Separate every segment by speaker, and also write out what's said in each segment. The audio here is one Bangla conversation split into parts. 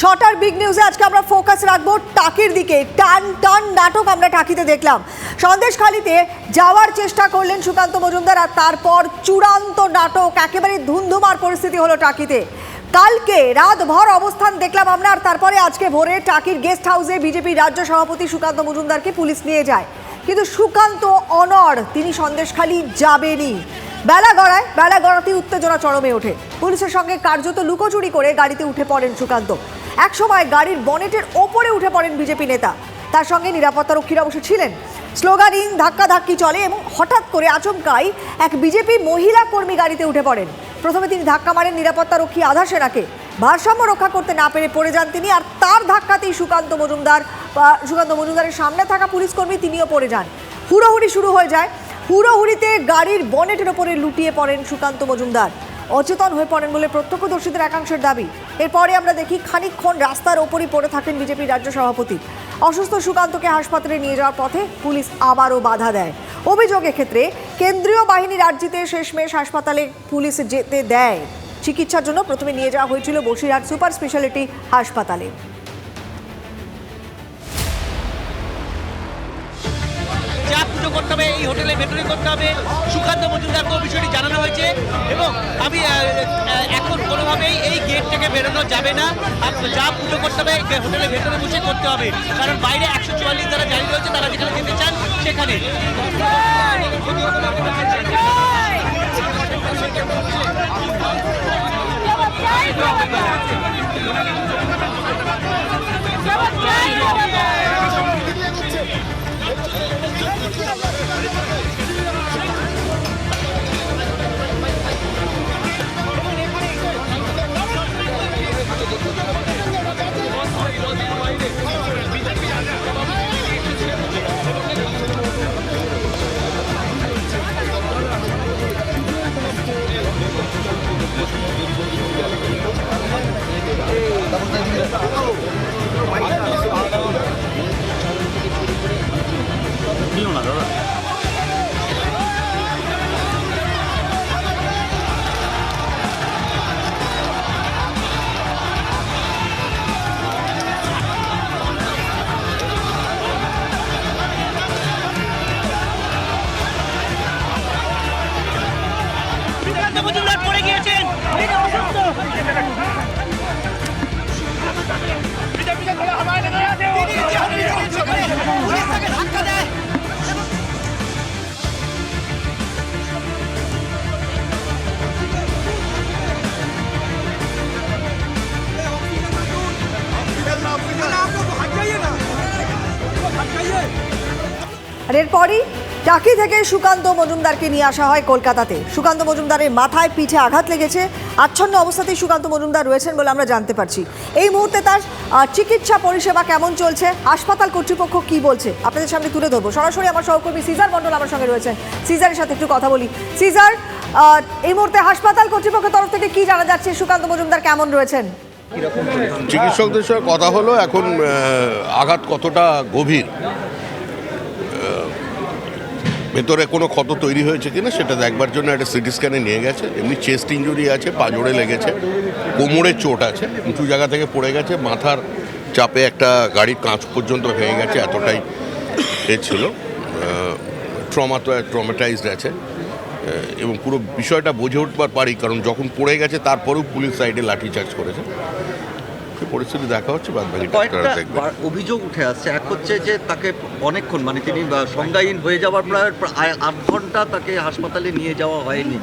Speaker 1: ছটার বিগ নিউজে আজকে আমরা ফোকাস রাখব টাকির দিকে। টান টান নাটক আমরা টাকিতে দেখলাম। সন্দেশখালিতে যাওয়ার চেষ্টা করলেন সুকান্ত মজুমদার আর তারপর চূড়ান্ত নাটক, একেবারে ধুন্ধুমার পরিস্থিতি হলো টাকিতে। কালকে রাতভর অবস্থান দেখলাম আমরা আর তারপরে আজকে ভোরে টাকির গেস্ট হাউসে বিজেপি রাজ্য সভাপতি সুকান্ত মজুমদারকে পুলিশ নিয়ে যায়। কিন্তু সুকান্ত অনর তিনি সন্দেশখালি যাবেনই। বেলা গড়ায়, বেলা গড়াতেই উত্তেজনা চরমে ওঠে। পুলিশের সঙ্গে কার্যত লুকোচুরি করে গাড়িতে উঠে পড়েন সুকান্ত। একসময় গাড়ির বনেটের ওপরে উঠে পড়েন বিজেপি নেতা। তার সঙ্গে নিরাপত্তারক্ষীরা অবশ্য ছিলেন। স্লোগানিং ধাক্কাধাক্কি চলে এবং হঠাৎ করে আচমকাই এক বিজেপি মহিলা কর্মী গাড়িতে উঠে পড়েন। প্রথমে তিনি ধাক্কা মারেন নিরাপত্তারক্ষী আধা সেনাকে। ভারসাম্য রক্ষা করতে না পেরে পড়ে যান তিনি আর তার ধাক্কাতেই সুকান্ত মজুমদার সুকান্ত মজুমদারের সামনে থাকা পুলিশ কর্মী তিনিও পড়ে যান। হুড়োহুড়ি শুরু হয়ে যায়। হুড়োহুড়িতে গাড়ির বনেটের ওপরে লুটিয়ে পড়েন সুকান্ত মজুমদার। অচেতন হয়ে পড়েন বলে প্রত্যক্ষদর্শীদের একাংশের দাবি। এরপরে আমরা দেখি খানিকক্ষণ রাস্তার ওপরই পড়ে থাকেন বিজেপির রাজ্য সভাপতি। অসুস্থ সুকান্তকে হাসপাতালে নিয়ে যাওয়ার পথে পুলিশ আবারও বাধা দেয়। অভিযোগ ক্ষেত্রে কেন্দ্রীয় বাহিনী রাজ্যিতে শেষমেশ হাসপাতালে পুলিশ যেতে দেয়। চিকিৎসার জন্য প্রথমে নিয়ে যাওয়া হয়েছিল বসিরহাট সুপার স্পেশালিটি হাসপাতালে।
Speaker 2: করতে হবে, এই হোটেলে ভেতরে করতে হবে। সুকান্ত মজুমদারকেও বিষয়টি জানানো হয়েছে এবং আমি এখন কোনোভাবেই এই গেট থেকে বেরোনো যাবে না। যা পুজো করতে হবে, এই হোটেলের ভেতরে বসে করতে হবে। কারণ বাইরে একশো চুয়াল্লিশ যারা জারি রয়েছে, তারা যেখানে যেতে চান, সেখানে। সুকান্ত
Speaker 1: আর এরপরই টাকি থেকে সুকান্ত মজুমদারকে নিয়ে আসা হয় কলকাতাতে। সুকান্ত মজুমদারের মাথায় পিঠে আঘাত লেগেছে। আচ্ছন্ন অবস্থাতেই সুকান্ত মজুমদার রয়েছেন বলে আমরা জানতে পারছি। এই মুহূর্তে তার চিকিৎসা পরিষেবা কেমন চলছে? হাসপাতাল কর্তৃপক্ষ কি বলছে? আপনাদের সামনে তুলে ধরবো। সরাসরি আমার সহকর্মী সিজার মন্ডল আমার সঙ্গে রয়েছেন। সিজারের সাথে একটু কথা বলি। সিজার এই মুহূর্তে হাসপাতাল কর্তৃপক্ষের তরফ থেকে কি জানা যাচ্ছে? সুকান্ত মজুমদার কেমন রয়েছেন?
Speaker 3: চিকিৎসকদের সঙ্গে কথা হলো, এখন আঘাত কতটা গভীর? ভেতরে কোনো ক্ষত তৈরি হয়েছে কিনা সেটা দেখবার জন্য একটা সিটি স্ক্যানে নিয়ে গেছে। এমনি চেস্ট ইঞ্জুরি আছে পাজোড়ে লেগেছে, কোমরে চোট আছে, উঁচু জায়গা থেকে পড়ে গেছে, মাথার চাপে একটা গাড়ির কাঁচ পর্যন্ত ভেঙে গেছে, এতটাই এ ছিল। ট্রমা তো ট্রমাটাইজড আছে। এবং পুরো বিষয়টা বুঝে উঠবার পারি কারণ যখন পড়ে গেছে তারপরেও পুলিশ সাইডে লাঠিচার্জ করেছে। পরিস্থিতি দেখা হচ্ছে
Speaker 4: অভিযোগ উঠে আসছে। এক হচ্ছে যে তাকে অনেকক্ষণ মানে তিনি সংজ্ঞাহীন হয়ে যাওয়ার প্রায় প্রায় আট ঘণ্টা তাকে হাসপাতালে নিয়ে যাওয়া হয়নি।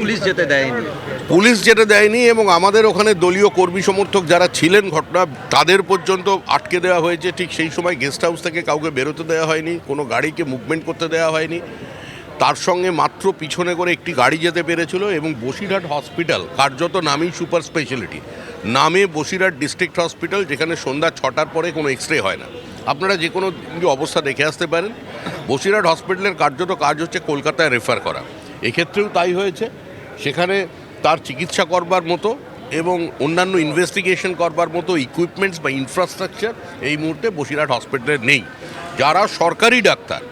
Speaker 4: পুলিশ যেতে দেয়নি।
Speaker 3: পুলিশ যেটা দেয়নি এবং আমাদের ওখানে দলীয় কর্মী সমর্থক যারা ছিলেন ঘটনা তাদের পর্যন্ত আটকে দেওয়া হয়েছে। ঠিক সেই সময় গেস্ট হাউস থেকে কাউকে বেরোতে দেওয়া হয়নি কোনো গাড়িকে মুভমেন্ট করতে দেওয়া হয়নি। তার সঙ্গে মাত্র পিছনে করে একটি গাড়ি যেতে পেরেছিল এবং বসিরহাট হসপিটাল, কার্যত নামেই সুপার স্পেশালিটি। নামে বসিরহাট ডিস্ট্রিক্ট হসপিটাল, যেখানে সন্ধ্যা ছটার পরে কোনো এক্স রে হয় না। আপনারা যে কোনো অবস্থা দেখে আসতে পারেন, বসিরহাট হসপিটালের কার্যত কাজ হচ্ছে কলকাতায় রেফার করা। এক্ষেত্রেও তাই হয়েছে। সেখানে তার চিকিৎসা করবার মতো এবং অন্যান্য ইনভেস্টিগেশন করবার মতো ইকুইপমেন্টস বা ইনফ্রাস্ট্রাকচার এই মুহূর্তে বসিরহাট হসপিটালে নেই। যারা সরকারি ডাক্তার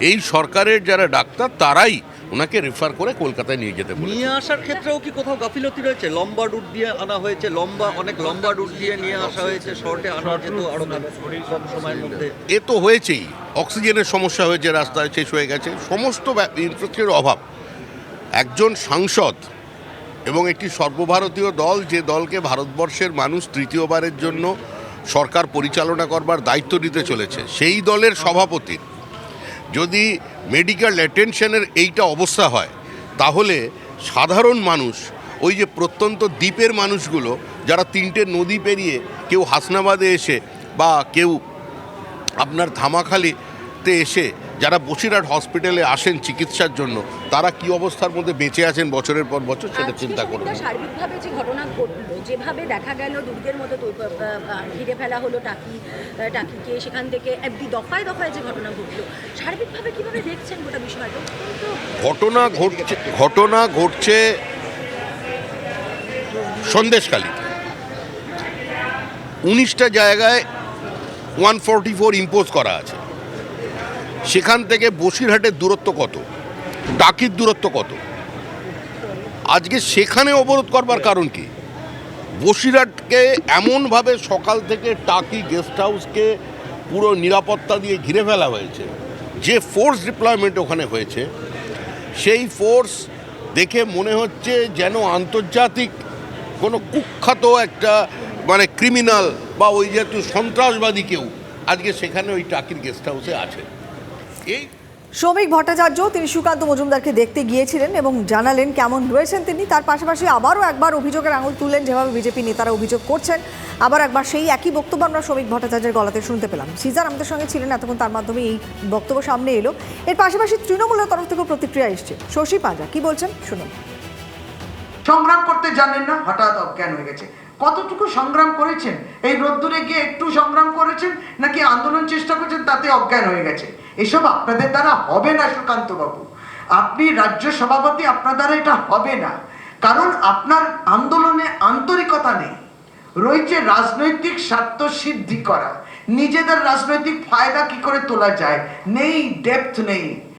Speaker 3: এই সরকারের যারা ডাক্তার তারাই ওনাকে রেফার করে কলকাতায় নিয়ে যেতে
Speaker 4: নিয়ে আসার ক্ষেত্রেও কি কোথাও গাফিলতি রয়েছে? লম্বা রুট দিয়ে আনা হয়েছে লম্বা অনেক লম্বা রুট দিয়ে নিয়ে আসা হয়েছে শর্টে আনা যেত আরও কম সময়ের মধ্যে।
Speaker 3: এ তো হয়েছেই। অক্সিজেনের সমস্যা হয়েছে রাস্তায় শেষ হয়ে গেছে। সমস্ত ইনফ্রাস্ট্রাকচারের অভাব। একজন সাংসদ এবং একটি সর্বভারতীয় দল যে দলকে ভারতবর্ষের মানুষ তৃতীয়বারের জন্য সরকার পরিচালনা করবার দায়িত্ব নিতে চলেছে সেই দলের সভাপতির যদি মেডিকেল অ্যাটেনশনের এইটা অবস্থা হয়, তাহলে সাধারণ মানুষ, ওই যে প্রত্যন্ত দ্বীপের মানুষগুলো, যারা তিনটে নদী পেরিয়ে কেউ হাসনাবাদে এসে বা কেউ আপনার ধামাখালিতে এসে যারা বসিরহাট হসপিটালে আসেন চিকিৎসার জন্য তারা কি অবস্থার মধ্যে বেঁচে আছেন বছরের পর বছর সেটা চিন্তা করুন
Speaker 5: সার্বিকভাবে যে ঘটনা ঘটলো যেভাবে দেখা গেল দুর্গের মতো ঘিরে ফেলা হলো টাকি টাকিকে সেখান থেকে একদি দফায় দফায় যে ঘটনা ঘটলো সার্বিকভাবে কীভাবে দেখছেন গোটা বিষয়টা?
Speaker 3: ঘটনা ঘটছে ঘটনা ঘটছে সন্দেশকালীতে উনিশটা জায়গায় ওয়ান ফোরটি ফোর ইম্পোজ করা আছে। সেখান থেকে বসিরহাটের দূরত্ব কত? টাকির দূরত্ব কত? আজকে সেখানে অবরোধ করবার কারণ কি? বসিরহাটকে এমনভাবে সকাল থেকে টাকি গেস্ট হাউসকে পুরো নিরাপত্তা দিয়ে ঘিরে ফেলা হয়েছে, যে ফোর্স ডিপ্লয়মেন্ট ওখানে হয়েছে, সেই ফোর্স দেখে মনে হচ্ছে যেন আন্তর্জাতিক কোনো কুখ্যাত একটা মানে ক্রিমিনাল বা ওই যেহেতু সন্ত্রাসবাদী কেউ, আজকে সেখানে ওই টাকির গেস্ট হাউসে আছে। এই
Speaker 1: শ্রমিক ভট্টাচার্য তিনি সুকান্ত মজুমদারকে দেখতে গিয়েছিলেন এবং জানালেন কেমন রয়েছেন তিনি। তার পাশাপাশি আবারও একবার অভিযোগের আঙুল তুললেন যেভাবে বিজেপি নেতারা অভিযোগ করছেন। আবার একবার সেই একই বক্তব্য আমরা শ্রমিক ভট্টাচার্যের গলাতে শুনতে পেলাম। সিজার আমাদের সঙ্গে ছিলেন এতক্ষণ তার মাধ্যমে এই বক্তব্য সামনে এলো। এর পাশাপাশি তৃণমূলের তরফ থেকেও প্রতিক্রিয়া এসছে। শশী পাঁজা কি বলছেন? শুনুন।
Speaker 6: সংগ্রাম করতে জানেন না? হঠাৎ অজ্ঞান হয়ে গেছে। কতটুকু সংগ্রাম করেছেন? এই রোদ্দুরে গিয়ে একটু সংগ্রাম করেছেন? নাকি আন্দোলন চেষ্টা করছেন? তাতে অজ্ঞান হয়ে গেছে। এসব আপনাদের দ্বারা হবে না সুকান্ত বাবু আপনি রাজ্য সভাপতি, আপনার দ্বারা এটা হবে না। কারণ আপনার আন্দোলনে আন্তরিকতা নেই। রয়েছে রাজনৈতিক স্বার্থ সিদ্ধি করা। নিজেদের রাজনৈতিক ফায়দা কি করে তোলা যায়? নেই ডেপথ নেই।